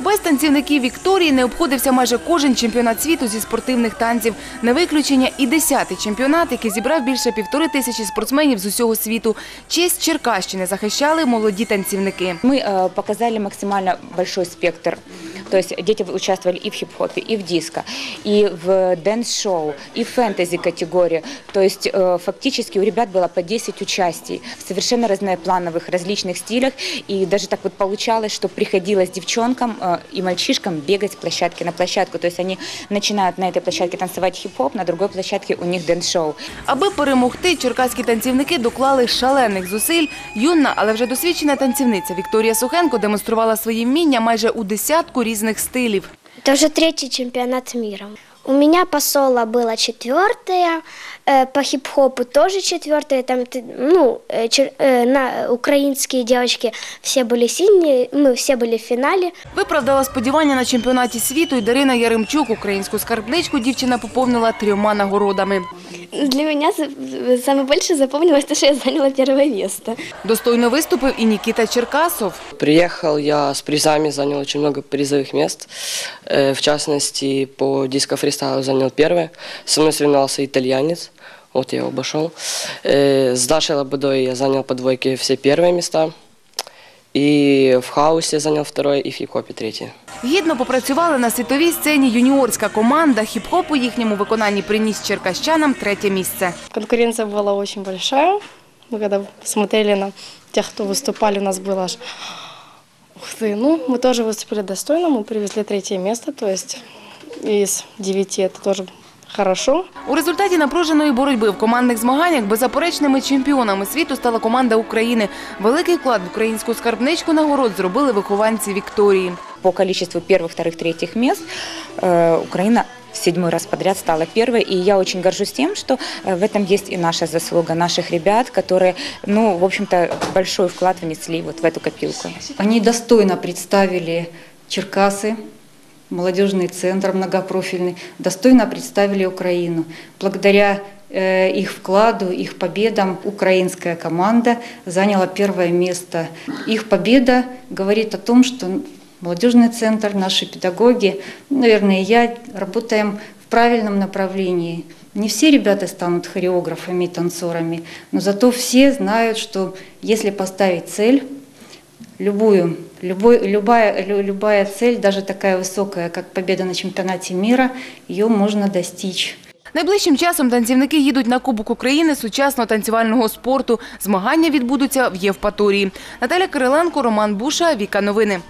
Без танцівників Вікторії не обходився майже кожен чемпіонат світу зі спортивних танців. Не виключення і десятий чемпіонат, який зібрав більше півтори тисячі спортсменів з усього світу. Честь Черкащини захищали молоді танцівники. Мы э, показали максимально большой спектр. То есть дети участвовали и в хип-хопе, и в диско, и в дэнс-шоу, и в фэнтези категории. То есть э, фактически у ребят было по 10 участий в совершенно разноплановых, различных стилях. И даже так вот получалось, что приходилось девчонкам э, и мальчишкам бегать с площадки на площадку. То есть они начинают на этой площадке танцевать хип-хоп, на другой площадке у них дэнс-шоу. Аби перемогти, черкаські танцівники доклали шалених зусиль. Юна, але вже досвідчена танцівниця Вікторія Сухенко демонструвала свої вміння майже у десятку різних стилів. Це вже третій чемпіонат мира. У меня по соло было четвертое, э, по хип-хопу тоже четвертое. Там, ты- ну, э, чер- э, на украинские девочки все были сильные, мы все были в финале. Виправдала сподівання на чемпіонаті світу і Дарина Яремчук. Українську скарбничку дівчина поповнила трьома нагородами. Для меня самое больше запомнилось то, что я заняла первое место. Достойно виступив і Нікіта Черкасов. Приехал я с призами, занял очень много призовых мест. Э, В частности, по диско-фристайлу занял первое. Со мной соревновался итальянец. Вот я его обошел. Э, С Дашей Лободой я занял по двойке все первые места. И в хаосе занял второе, и в хип-хопе третье. Гідно попрацювали на світовій сцені юніорська команда. Хіп-хоп у їхньому виконанні приніс черкащанам третє місце. Конкуренция была очень большая. Мы когда смотрели на тех, кто выступали, у нас было аж... Ух ты, ну, мы тоже выступили достойно, мы привезли третье место, то есть из девяти это тоже хорошо. У результаті напруженої боротьби в командних змаганнях беззаперечними чемпіонами світу стала команда України. Великий вклад в українську скарбничку нагород зробили вихованці Вікторії. По количеству первых, вторых, третьих мест э, Украина в седьмой раз подряд стала первой. И я очень горжусь тем, что э, в этом есть и наша заслуга наших ребят, которые, ну, в общем-то, большой вклад внесли вот в эту копилку. Они достойно представили Черкасы, молодежный центр многопрофильный, достойно представили Украину. Благодаря э, их вкладу, их победам украинская команда заняла первое место. Их победа говорит о том, что молодежный центр, наши педагоги, наверное, я работаем в правильном направлении. Не все ребята станут хореографами танцорами, но зато все знают, что если поставить цель, любую, любой, любая, лю- любая цель, даже такая высокая, как победа на чемпионате мира, ее можно достичь. Найближчим часом танцівники їдуть на Кубок України сучасного танцювального спорту. Змагання відбудуться в Євпаторії. Наталя Кириленко, Роман Буша, Віка Новини.